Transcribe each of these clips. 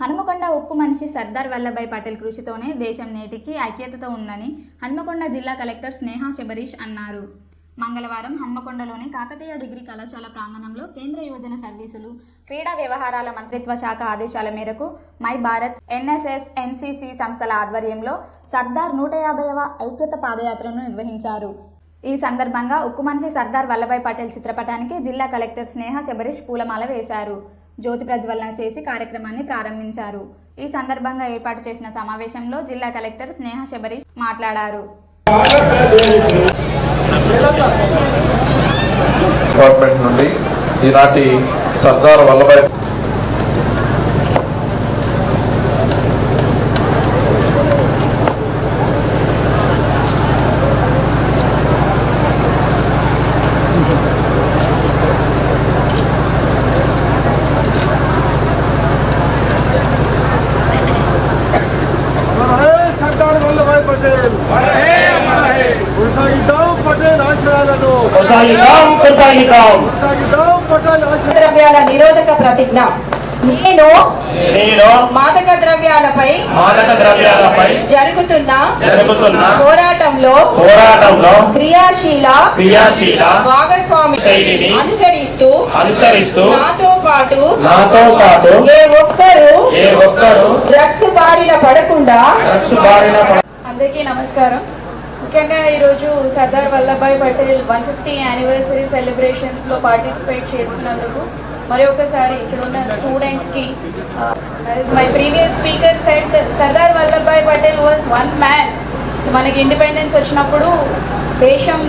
హనుమకొండ ఉక్కు మనిషి సర్దార్ వల్లభాయ్ పటేల్ కృషితోనే దేశం నేటికి ఐక్యతతో ఉందని హన్మకొండ జిల్లా కలెక్టర్ స్నేహ శబరీష్ అన్నారు. మంగళవారం హన్మకొండలోని కాకతీయ డిగ్రీ కళాశాల ప్రాంగణంలో కేంద్ర యువజన సర్వీసులు క్రీడా వ్యవహారాల మంత్రిత్వ శాఖ ఆదేశాల మేరకు మై భారత్ ఎన్ఎస్ఎస్ ఎన్సిసి సంస్థల ఆధ్వర్యంలో సర్దార్ నూట యాభైవ ఐక్యత పాదయాత్రను నిర్వహించారు. ఈ సందర్భంగా ఉక్కు మనిషి సర్దార్ వల్లభాయ్ పటేల్ చిత్రపటానికి జిల్లా కలెక్టర్ స్నేహ శబరీష్ పూలమాల వేశారు. జ్యోతి ప్రజ్వలన చేసి కార్యక్రమాన్ని ప్రారంభించారు. ఈ సందర్భంగా ఏర్పాటు చేసిన సమావేశంలో జిల్లా కలెక్టర్ స్నేహ శబరీష్ మాట్లాడారు. గవర్నమెంట్ నుండి ఈనాటి సర్దార్ వల్లభాయ్ హరే సర్దార్ వల్లభాయ్ పటేల్ కొనసాగిద్దాం పటేల్ ఆశయాలను కొనసాగిద్దాం కొనసాగిద్దాం కొనసాగిద్దాం పటేల్ ఆశయాలను ద్రవ్యాల నిరోధక ప్రతిజ్ఞ. నేను నేను మాదక ద్రవ్యాలపై మాదక ద్రవ్యాలపై జరుగుతున్న జరుగుతున్న పోరాటంలో పోరాటంలో క్రియాశీల క్రియాశీల భాగస్వామి శైలిని అనుసరిస్తూ అనుసరిస్తూ నాతో పాటు నాతో పాటు ఏ ఒక్కరూ ఏ ఒక్కరూ డ్రగ్స్ బారిన పడకుండా డ్రగ్స్ బారిన పడ- అందరికీ నమస్కారం. ముఖ్యంగా ఈరోజు Sardar Vallabhbhai Patel one fifty anniversary సెలబ్రేషన్స్లో participate చేస్తున్నందుకు మరి ఒకసారి ఇక్కడ ఉన్న స్టూడెంట్స్కి my previous speaker said Sardar Vallabhbhai Patel was one man మనకి ఇండిపెండెన్స్ వచ్చినప్పుడు దేశం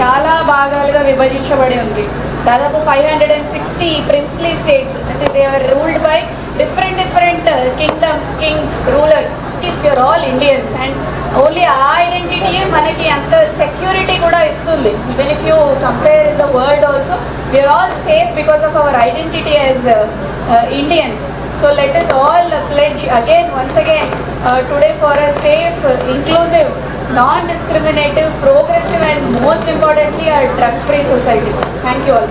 చాలా భాగాలుగా విభజించబడి ఉంది. దాదాపు five hundred and sixty princely states అంటే they are ruled by different different kingdoms kings rulers is your all Indians and only ఆ ఐడెంటిటీ మనకి అంత సెక్యూరిటీ కూడా ఇస్తుంది when if you compare the world also we are all safe because of our identity as Indians so let us all pledge again once again uh, today for a safe inclusive non-discriminative progressive and most importantly a drug free society thank you all